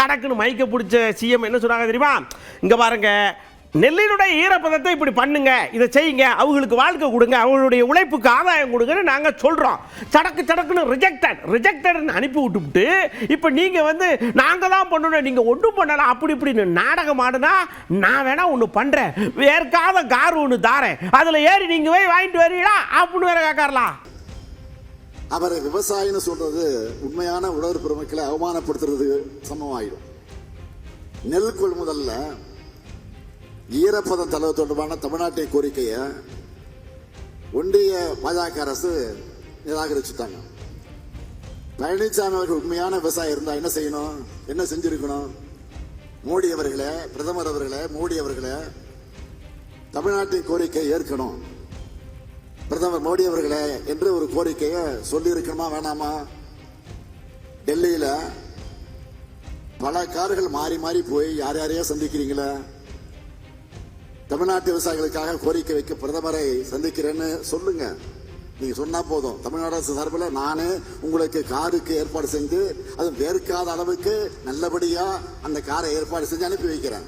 சடக்குன்னு மைக்க பிடிச்ச சிஎம் என்ன சொன்னாங்க தெரியுமா? இங்கே பாருங்க நெல்லினுடைய ஈரப்பதத்தை இப்படி பண்ணுங்க இதை செய்யுங்க அவங்களுக்கு வாழ்க்கை கொடுங்க அவங்களுடைய உழைப்புக்கு ஆதாயம் கொடுங்கன்னு நாங்கள் சொல்கிறோம் சடக்கு சடக்குன்னு ரிஜெக்டட் ரிஜெக்டட்னு அனுப்பி விட்டுவிட்டு இப்போ நீங்கள் வந்து நாங்கள் தான் பண்ணணும் நீங்கள் ஒன்றும் பண்ணலாம் அப்படி இப்படின்னு நாடகம் ஆடுனா நான் வேணா ஒன்று பண்ணுறேன் வேர்க்காத கார் ஒன்று தாரேன். அதில் ஏறி நீங்கள் போய் வாங்கிட்டு வரீங்களா? அப்படின்னு வேற காக்காரலாம் அவரை விவசாயின்னு சொல்றது உண்மையான உழவர் பெருமக்களை அவமானப்படுத்துறது சமமாயிடும். நெல் கொள்முதல்ல ஈரப்பதம் தளவு தொடர்பான தமிழ்நாட்டின் கோரிக்கையை ஒன்றிய பாஜக அரசு நிராகரிச்சுட்டாங்க. பழனிசாமி அவர்கள் உண்மையான விவசாயி இருந்தா என்ன செய்யணும்? என்ன செஞ்சிருக்கணும்? மோடி அவர்களை பிரதமர் அவர்களை மோடி அவர்களை தமிழ்நாட்டின் கோரிக்கை ஏற்கணும். பிரதமர் மோடி அவர்களே என்று ஒரு கோரிக்கையை சொல்லியிருக்கணுமா வேணாமா? டெல்லியில் பல கார்கள் மாறி மாறி போய் யார் யாரையோ சந்திக்கிறீங்களா? தமிழ்நாட்டு விவசாயிகளுக்காக கோரிக்கை வைக்க பிரதமரை சந்திக்கிறேன்னு சொல்லுங்க. நீங்க சொன்னா போதும். தமிழ்நாடு அரசு சார்பில் நானே உங்களுக்கு காருக்கு ஏற்பாடு செஞ்சு அது வேர்க்காத அளவுக்கு நல்லபடியா அந்த காரை ஏற்பாடு செஞ்சு அனுப்பி வைக்கிறேன்.